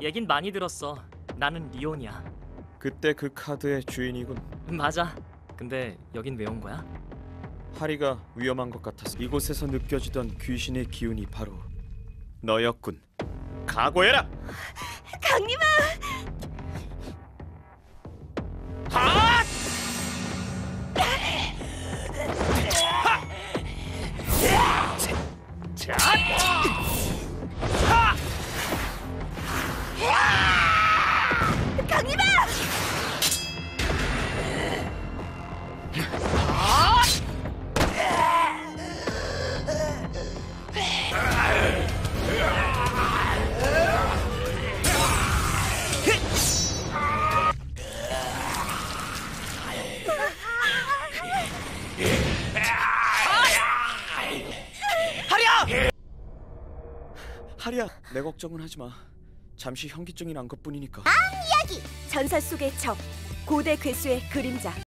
얘긴 많이 들었어. 나는 리온이야. 그때 그 카드의 주인이군. 맞아. 근데 여긴 왜 온 거야? 하리가 위험한 것 같아서 이곳에서 느껴지던 귀신의 기운이 바로 너였군. 각오해라. 강림아! 하리야, 내 걱정은 하지 마. 잠시 현기증이 난 것뿐이니까. 전설 속의 적 고대 괴수의 그림자